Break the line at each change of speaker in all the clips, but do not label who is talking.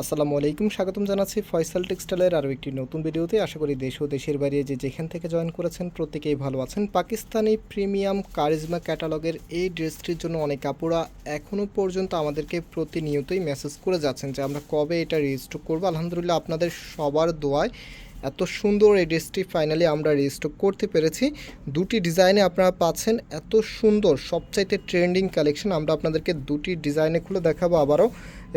আসসালামু আলাইকুম, স্বাগতম জানাচ্ছি ফয়সাল টেক্সটাইলের আরও একটি নতুন ভিডিওতে। আশা করি দেশ ও দেশের বাইরে যে যেখান থেকে জয়েন করেছেন প্রত্যেকেই ভালো আছেন। পাকিস্তানি প্রিমিয়াম কারিজমা ক্যাটালগের এই ড্রেসটির জন্য অনেক কাপড়া এখনও পর্যন্ত আমাদেরকে প্রতিনিয়তই মেসেজ করে যাচ্ছেন যে আমরা কবে এটা রেজিস্টার করব। আলহামদুলিল্লাহ আপনাদের সবার দোয়ায় এত সুন্দর এই ড্রেসটি ফাইনালি আমরা রেজিস্টার করতে পেরেছি। দুটি ডিজাইনে আপনারা পাচ্ছেন এত সুন্দর, সবচাইতে ট্রেন্ডিং কালেকশন আমরা আপনাদেরকে দুটি ডিজাইনে খুলে দেখাবো আবারও।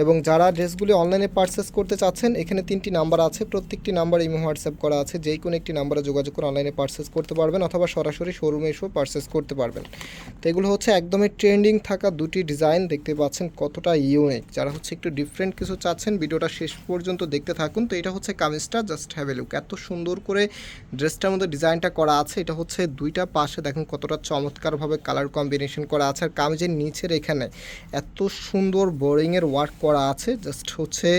এবং যারা ড্রেসগুলি অনলাইনে পারচেস করতে চাচ্ছেন, এখানে তিনটি নাম্বার আছে। প্রত্যেকটি নাম্বার ইমো হোয়াটসঅ্যাপ করা আছে। যেই কোনো একটি নাম্বারে যোগাযোগ করে অনলাইনে পারচেস করতে পারবেন অথবা সরাসরি শোরুমে এসেও পারচেস করতে পারবেন। তো এগুলো হচ্ছে একদমই ট্রেন্ডিং থাকা দুটি ডিজাইন দেখতে পাচ্ছেন কতটা ইউনিক যারা হচ্ছে একটু ডিফারেন্ট কিছু চাচ্ছেন, ভিডিওটা শেষ পর্যন্ত দেখতে থাকুন। তো এটা হচ্ছে কামিজটা জাস্ট হ্যাভ এ লুক এত সুন্দর করে ড্রেসটার মধ্যে ডিজাইনটা করা আছে, এটা হচ্ছে দুইটা পাশে দেখুন কতটা চমৎকারভাবে কালার কম্বিনেশন করা আছে, আর কামিজের নিচের এখানে এত সুন্দর বোরিংয়ের ওয়ার্ক করা আছে জাস্ট হচ্ছে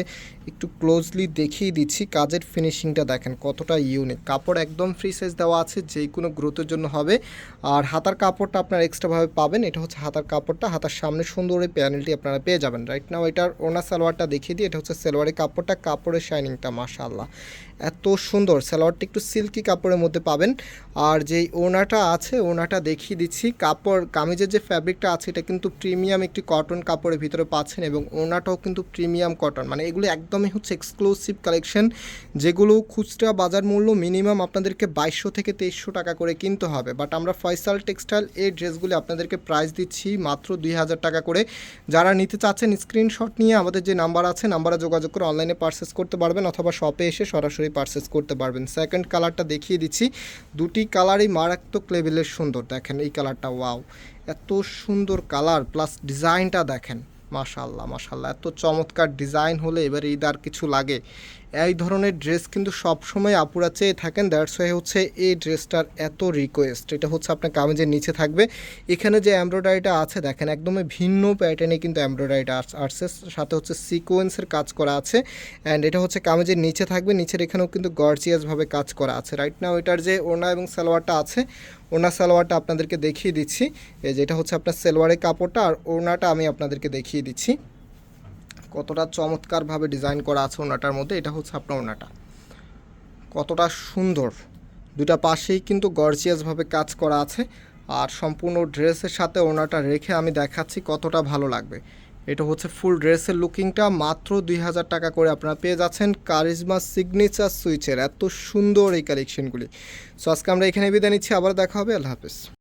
একটু ক্লোজলি দেখিয়ে দিচ্ছি, কাজের ফিনিশিংটা দেখেন কতটা ইউনিক কাপড় একদম ফ্রি সাইজ দেওয়া আছে যেই কোনো গ্রোথের জন্য হবে। আর হাতার কাপড়টা আপনারা এক্সট্রাভাবে পাবেন, এটা হচ্ছে হাতার কাপড়টা। হাতার সামনে সুন্দর এই প্যানেলটি আপনারা পেয়ে যাবেন। রাইট নাও এটার ওনা সালোয়ারটা দেখিয়ে দিই, এটা হচ্ছে সালোয়ারের কাপড়টা, কাপড়ের শাইনিংটা মাশাআল্লাহ। এত সুন্দর, সালোয়ারটা একটু সিল্কি কাপড়ের মধ্যে পাবেন। আর যেই ওনাটা আছে ওনাটা দেখিয়ে দিচ্ছি, কাপড়, কামিজের যে ফ্যাব্রিকটা আছে, এটা কিন্তু প্রিমিয়াম একটি কটন কাপড়ের ভিতরে পাচ্ছেন এবং ওনাটাও কিন্তু প্রিমিয়াম কটন মানে এগুলো একদমই হচ্ছে এক্সক্লুসিভ কালেকশন যেগুলো খুচরা বাজার মূল্য মিনিমাম আপনাদেরকে বাইশশো থেকে তেইশশো টাকা করে কিনতে হবে। বাট আমরা ফয়সাল টেক্সটাইল এই ড্রেসগুলি আপনাদেরকে প্রাইস দিচ্ছি মাত্র দুই হাজার টাকা করে। যারা নিতে চাচ্ছেন স্ক্রিনশট নিয়ে আমাদের যে নাম্বার আছে নাম্বারে যোগাযোগ করে অনলাইনে পারচেস করতে পারবেন অথবা শপে এসে সরাসরি পারচেস করতে পারবেন। সেকেন্ড কালারটা দেখিয়ে দিচ্ছি। দুটি কালারই মারাত্মক লেভেলের সুন্দর। দেখেন এই কালারটা ওয়াও এত সুন্দর কালার প্লাস ডিজাইনটা দেখেন। মাশাল্লাহ মাশাল্লাহ এত চমৎকার ডিজাইন হলে এবার ঈদ আর কিছু লাগে। এই ধরনের ড্রেস কিন্তু সবসময় আপুরা চেয়ে থাকেন। দ্যাটস ওয়াই হচ্ছে এই ড্রেসটার এত রিকোয়েস্ট এটা হচ্ছে আপনার কামিজের নিচে থাকবে। এখানে যে এমব্রয়ডারিটা আছে, দেখেন একদমই ভিন্ন প্যাটার্নে কিন্তু এমব্রয়ডারিটা আসছে। সাথে হচ্ছে সিকোয়েন্সের কাজ করা আছে। অ্যান্ড এটা হচ্ছে কামিজের নিচে থাকবে। নিচের এখানেও কিন্তু গর্জিয়াসভাবে কাজ করা আছে। রাইট নাও এটার যে ওনা এবং সালোয়ারটা আছে ওনা সালোয়ারটা আপনাদেরকে দেখিয়ে দিচ্ছি। যেটা হচ্ছে আপনার সালোয়ারের কাপড়টা। আর ওনাটা আমি আপনাদেরকে দেখিয়ে দিচ্ছি। কতটা চমৎকারভাবে ডিজাইন করা আছে ওনাটার মধ্যে, এটা হচ্ছে আপনার ওনাটা। কতটা সুন্দর। দুটা পাশেই কিন্তু গর্জিয়াসভাবে কাজ করা আছে, আর সম্পূর্ণ ড্রেসের সাথে ওনাটা রেখে আমি দেখাচ্ছি কতটা ভালো লাগবে। এটা হচ্ছে ফুল ড্রেসের লুকিংটা মাত্র দুই হাজার টাকা করে আপনারা পেয়ে যাচ্ছেন কারিজমা সিগনেচার সুইচের এত সুন্দর এই কালেকশনগুলি সো আজকে আমরা এখানে বিদায় নিচ্ছি, আবার দেখা হবে, আল্লাহ হাফিজ।